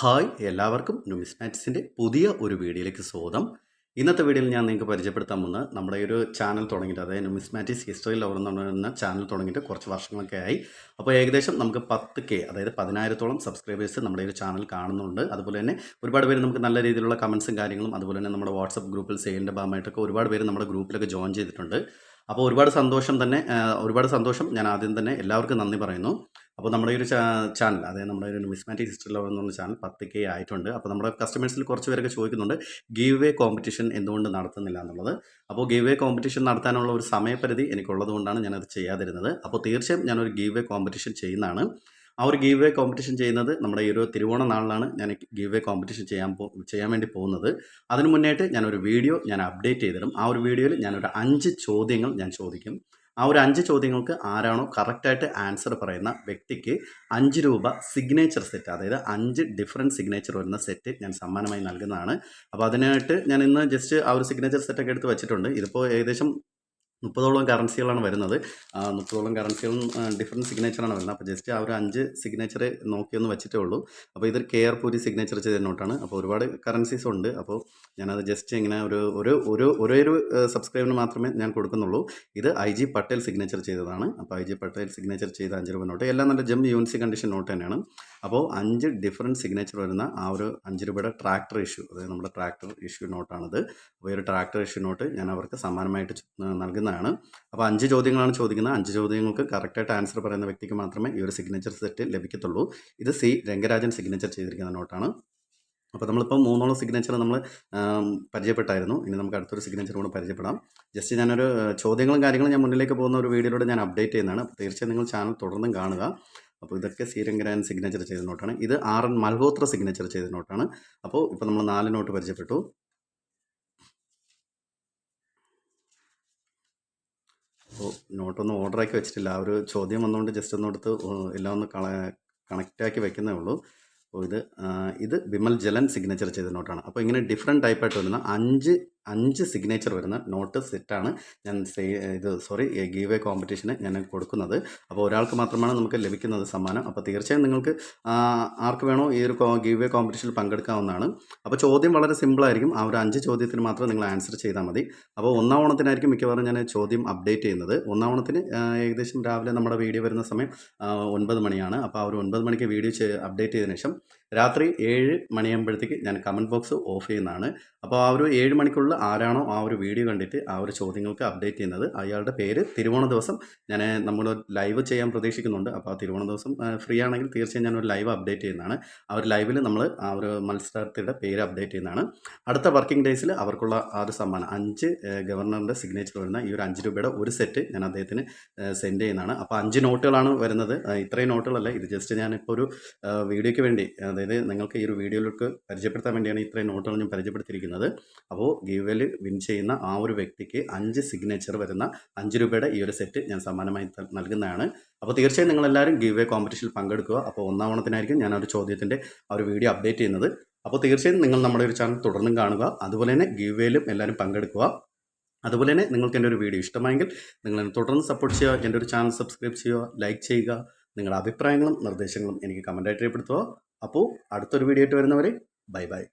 Hi എല്ലാവർക്കും ന്യൂമിസ്മാറ്റിക്സിന്റെ പുതിയ ഒരു വീഡിയോയിലേക്ക് സ്വാഗതം. ഇന്നത്തെ വീഡിയോയിൽ ഞാൻ നിങ്ങൾക്ക് പരിചയപ്പെടുത്താൻ പോകുന്നത് നമ്മുടെ ഒരു ചാനൽ തുടങ്ങിയിട്ട് അതായത് ന്യൂമിസ്മാറ്റിക്സ് ഹിസ്റ്ററി ലവർ എന്ന് പറയുന്ന ചാനൽ തുടങ്ങിയിട്ട് കുറച്ച് വർഷങ്ങളൊക്കെ ആയി. അപ്പോൾ ഏകദേശം നമുക്ക് പത്ത് കെ അതായത് പതിനായിരത്തോളം സബ്സ്ക്രൈബേഴ്സ് നമ്മുടെ ഒരു ചാനൽ കാണുന്നുണ്ട്. അതുപോലെ തന്നെ ഒരുപാട് പേര് നമുക്ക് നല്ല രീതിയിലുള്ള കമൻസും കാര്യങ്ങളും അതുപോലെ തന്നെ നമ്മുടെ വാട്സപ്പ് ഗ്രൂപ്പിൽ സെയിലിന്റെ ഭാഗമായിട്ടൊക്കെ ഒരുപാട് പേര് നമ്മുടെ ഗ്രൂപ്പിലൊക്കെ ജോയിൻ ചെയ്തിട്ടുണ്ട്. അപ്പോൾ ഒരുപാട് സന്തോഷം തന്നെ ഒരുപാട് സന്തോഷം ഞാൻ ആദ്യം തന്നെ എല്ലാവർക്കും നന്ദി പറയുന്നു. അപ്പോൾ നമ്മുടെ ഈ ഒരു ചാനൽ അതായത് നമ്മുടെ ഒരു മിസ്മാറ്റിക് ഹിസ്റ്ററി ലവ് എന്നുള്ള ചാനൽ പത്ത് കെ ആയിട്ടുണ്ട്. അപ്പോൾ നമ്മുടെ കസ്റ്റമേഴ്സിൽ കുറച്ച് പേരൊക്കെ ചോദിക്കുന്നുണ്ട് ഗീവ് വേ കോമ്പറ്റീഷൻ എന്തുകൊണ്ട് നടത്തുന്നില്ല എന്നുള്ളത്? അപ്പോൾ ഗീവ് വേ കോമ്പറ്റീഷൻ നടത്താനുള്ള ഒരു സമയപരിധി എനിക്കുള്ളത് കൊണ്ടാണ് ഞാനത് ചെയ്യാതിരുന്നത്. അപ്പോൾ തീർച്ചയായും ഞാനൊരു ഗീവ് വേ കോമ്പറ്റീഷൻ ചെയ്യുന്നതാണ്. ആ ഒരു ഗീവ് വേ കോമ്പറ്റീഷൻ ചെയ്യുന്നത് നമ്മുടെ ഈ ഒരു തിരുവോണ നാളിലാണ് ഞാൻ ഗീവ് വേ കോമ്പറ്റീഷൻ ചെയ്യാൻ പോ ചെയ്യാൻ വേണ്ടി പോകുന്നത്. അതിന് മുന്നേറ്റ് ഞാനൊരു വീഡിയോ ഞാൻ അപ്ഡേറ്റ് ചെയ്തിടും. ആ ഒരു വീഡിയോയിൽ ഞാനൊരു അഞ്ച് ചോദ്യങ്ങൾ ഞാൻ ചോദിക്കും. ആ ഒരു അഞ്ച് ചോദ്യങ്ങൾക്ക് ആരാണോ കറക്റ്റായിട്ട് ആൻസർ പറയുന്ന വ്യക്തിക്ക് അഞ്ച് രൂപ സിഗ്നേച്ചർ സെറ്റ് അതായത് അഞ്ച് ഡിഫറെന്റ് സിഗ്നേച്ചർ വരുന്ന സെറ്റ് ഞാൻ സമ്മാനമായി നൽകുന്നതാണ്. അപ്പോൾ അതിനായിട്ട് ഞാൻ ഇന്ന് ജസ്റ്റ് ആ ഒരു സിഗ്നേച്ചർ സെറ്റൊക്കെ എടുത്ത് വെച്ചിട്ടുണ്ട്. ഇതിപ്പോൾ ഏകദേശം മുപ്പതോളം കറൻസികളാണ് വരുന്നത്. മുപ്പതോളം കറൻസികളും ഡിഫറെന്റ് സിഗ്നേച്ചറാണ് വരുന്നത്. അപ്പോൾ ജസ്റ്റ് ആ ഒരു അഞ്ച് സിഗ്നേച്ചർ നോക്കിയൊന്ന് വെച്ചിട്ടേ ഉള്ളൂ. അപ്പോൾ ഇതൊരു കെയർ പൂരി സിഗ്നേച്ചർ ചെയ്ത നോട്ടാണ്. അപ്പോൾ ഒരുപാട് കറൻസീസ് ഉണ്ട്. അപ്പോൾ ഞാനത് ജസ്റ്റ് ഇങ്ങനെ ഒരു ഒരു ഒരു ഒരേ ഒരു സബ്സ്ക്രൈബിന് മാത്രമേ ഞാൻ കൊടുക്കുന്നുള്ളൂ. ഇത് ഐ ജി പട്ടേൽ സിഗ്നേച്ചർ ചെയ്തതാണ്. അപ്പോൾ ഐ ജി പട്ടേൽ സിഗ്നേച്ചർ ചെയ്ത അഞ്ച് രൂപ നോട്ട്. എല്ലാം നല്ല ജം യൂണിസി കണ്ടീഷൻ നോട്ട് തന്നെയാണ്. അപ്പോൾ അഞ്ച് ഡിഫറെന്റ് സിഗ്നേച്ചർ വരുന്ന ആ ഒരു അഞ്ച് രൂപയുടെ ട്രാക്ടർ ഇഷ്യൂ അതായത് നമ്മുടെ ട്രാക്ടർ ഇഷ്യൂ നോട്ടാണിത് അപ്പോൾ ഈ ഒരു ട്രാക്ടർ ഇഷ്യൂ നോട്ട് ഞാൻ അവർക്ക് സമ്മാനമായിട്ട് ചു- നൽകുന്നതാണ് അപ്പോൾ അഞ്ച് ചോദ്യങ്ങളാണ് ചോദിക്കുന്നത്. അഞ്ച് ചോദ്യങ്ങൾക്ക് കറക്റ്റായിട്ട് ആൻസർ പറയുന്ന വ്യക്തിക്ക് മാത്രമേ ഈ ഒരു സിഗ്നേച്ചർ സെറ്റ് ലഭിക്കത്തുള്ളൂ. ഇത് സി രംഗരാജൻ സിഗ്നേച്ചർ ചെയ്തിരിക്കുന്ന നോട്ടാണ് അപ്പോൾ നമ്മളിപ്പോൾ മൂന്നോളം സിഗ്നേച്ചർ നമ്മൾ പരിചയപ്പെട്ടായിരുന്നു. ഇനി നമുക്ക് അടുത്തൊരു സിഗ്നേച്ചർ കൂടെ പരിചയപ്പെടാം. ജസ്റ്റ് ഞാനൊരു ചോദ്യങ്ങളും കാര്യങ്ങളും ഞാൻ മുന്നിലേക്ക് പോകുന്ന ഒരു വീഡിയോയിലൂടെ ഞാൻ അപ്ഡേറ്റ് ചെയ്യുന്നതാണ്. തീർച്ചയായും നിങ്ങൾ ചാനൽ തുടർന്നും കാണുക. അപ്പോൾ ഇതൊക്കെ സി രംഗരാജൻ സിഗ്നേച്ചർ ചെയ്ത നോട്ടാണ് ഇത് ആർ എൻ മൽഹോത്ര സിഗ്നേച്ചർ ചെയ്ത നോട്ടാണ് അപ്പോൾ ഇപ്പോൾ നമ്മൾ നാല് നോട്ട് പരിചയപ്പെട്ടു. നോട്ടൊന്നും ഓർഡറാക്കി വെച്ചിട്ടില്ല. ആ ഒരു ചോദ്യം വന്നുകൊണ്ട് ജസ്റ്റ് ഒന്ന് എടുത്ത് എല്ലാം ഒന്ന് കള കണക്റ്റാക്കി വെക്കുന്നേ ഉള്ളൂ. അപ്പോൾ ഇത് ഇത് വിമൽ ജലൻ സിഗ്നേച്ചർ ചെയ്ത നോട്ടാണ് അപ്പോൾ ഇങ്ങനെ ഡിഫറെന്റ് ടൈപ്പായിട്ട് വരുന്ന അഞ്ച് അഞ്ച് സിഗ്നേച്ചർ വരുന്ന നോട്ട് സെറ്റാണ് ഞാൻ ഇത് സോറി ഗീവ് എ കോമ്പറ്റീഷന് ഞാൻ കൊടുക്കുന്നത്. അപ്പോൾ ഒരാൾക്ക് മാത്രമാണ് നമുക്ക് ലഭിക്കുന്നത് സമ്മാനം. അപ്പോൾ തീർച്ചയായും നിങ്ങൾക്ക് ആർക്ക് വേണോ ഈ ഒരു ഗീവ് എ കോമ്പറ്റീഷനിൽ പങ്കെടുക്കാവുന്നതാണ്. അപ്പോൾ ചോദ്യം വളരെ സിമ്പിളായിരിക്കും ആ ഒരു അഞ്ച് ചോദ്യത്തിന് മാത്രം നിങ്ങൾ ആൻസർ ചെയ്താൽ മതി. അപ്പോൾ ഒന്നാം ഓണത്തിനായിരിക്കും മിക്കവാറും ഞാൻ ചോദ്യം അപ്ഡേറ്റ് ചെയ്യുന്നത്. ഒന്നാം ഓണത്തിന് ഏകദേശം രാവിലെ നമ്മുടെ വീഡിയോ വരുന്ന സമയം ഒൻപത് മണിയാണ്. അപ്പോൾ ആ ഒരു ഒൻപത് മണിക്ക് വീഡിയോ അപ്ഡേറ്റ് ചെയ്തതിനു ശേഷം രാത്രി ഏഴ് മണിയാകുമ്പോഴത്തേക്ക് ഞാൻ കമന്റ് ബോക്സ് ഓഫ് ചെയ്യുന്നതാണ്. അപ്പോൾ ആ ഒരു ഏഴ് മണിക്കുള്ള ആരാണോ ആ ഒരു വീഡിയോ കണ്ടിട്ട് ആ ഒരു ചോദ്യങ്ങൾക്ക് അപ്ഡേറ്റ് ചെയ്യുന്നത്. അയാളുടെ പേര് തിരുവോണ ദിവസം. ഞാൻ നമ്മൾ ലൈവ് ചെയ്യാൻ പ്രതീക്ഷിക്കുന്നുണ്ട്. അപ്പോൾ ആ തിരുവോണ ദിവസം ഫ്രീ ആണെങ്കിൽ തീർച്ചയായും ഞാൻ ഒരു ലൈവ് അപ്ഡേറ്റ് ചെയ്യുന്നതാണ്. ആ ഒരു ലൈവിൽ നമ്മൾ ആ ഒരു മത്സരാർത്ഥിയുടെ പേര് അപ്ഡേറ്റ് ചെയ്യുന്നതാണ്. അടുത്ത വർക്കിംഗ് ഡേയ്സിൽ അവർക്കുള്ള ആ ഒരു സമ്മാനം. അഞ്ച് ഗവർണറിന്റെ സിഗ്നേച്ചർ വരുന്ന ഈ ഒരു അഞ്ച് രൂപയുടെ ഒരു സെറ്റ് ഞാൻ അദ്ദേഹത്തിന് സെൻഡ് ചെയ്യുന്നതാണ്. അപ്പോൾ അഞ്ച് നോട്ടുകളാണ് വരുന്നത്. ഇത്രയും നോട്ടുകളല്ല ഇത് ജസ്റ്റ് ഞാനിപ്പോൾ ഒരു വീഡിയോയ്ക്ക് വേണ്ടി അതായത് നിങ്ങൾക്ക് ഈ ഒരു വീഡിയോയിലേക്ക് പരിചയപ്പെടുത്താൻ വേണ്ടിയാണ് ഇത്രയും നോട്ടുകൾ ഞാൻ പരിചയപ്പെടുത്തിയിരിക്കുന്നത്. അപ്പോൾ ഗീവൽ വിൻ ചെയ്യുന്ന ആ ഒരു വ്യക്തിക്ക് അഞ്ച് സിഗ്നേച്ചർ വരുന്ന അഞ്ച് രൂപയുടെ ഈ ഒരു സെറ്റ് ഞാൻ സമ്മാനമായി നൽകുന്നതാണ്. അപ്പോൾ തീർച്ചയായും നിങ്ങളെല്ലാവരും ഗീവ് എ കോമ്പറ്റീഷനിൽ പങ്കെടുക്കുക. അപ്പോൾ ഒന്നാമണത്തിനായിരിക്കും ഞാൻ ഒരു ചോദ്യത്തിന്റെ ആ ഒരു വീഡിയോ അപ്ഡേറ്റ് ചെയ്യുന്നത്. അപ്പോൾ തീർച്ചയായും നിങ്ങൾ നമ്മുടെ ഒരു ചാനൽ തുടർന്നും കാണുക. അതുപോലെ തന്നെ ഗീവേയിലും എല്ലാവരും പങ്കെടുക്കുക. അതുപോലെ തന്നെ നിങ്ങൾക്ക് എന്റെ ഒരു വീഡിയോ ഇഷ്ടമായെങ്കിൽ നിങ്ങൾ എന്നെ തുടർന്ന് സപ്പോർട്ട് ചെയ്യുക. എന്റെ ഒരു ചാനൽ സബ്സ്ക്രൈബ് ചെയ്യുക ലൈക്ക് ചെയ്യുക. നിങ്ങളുടെ അഭിപ്രായങ്ങളും നിർദ്ദേശങ്ങളും എനിക്ക് കമന്റായിട്ട് രേഖപ്പെടുത്തുക. അപ്പോൾ അടുത്തൊരു വീഡിയോ ആയിട്ട് വരുന്നവരെ ബൈ ബൈ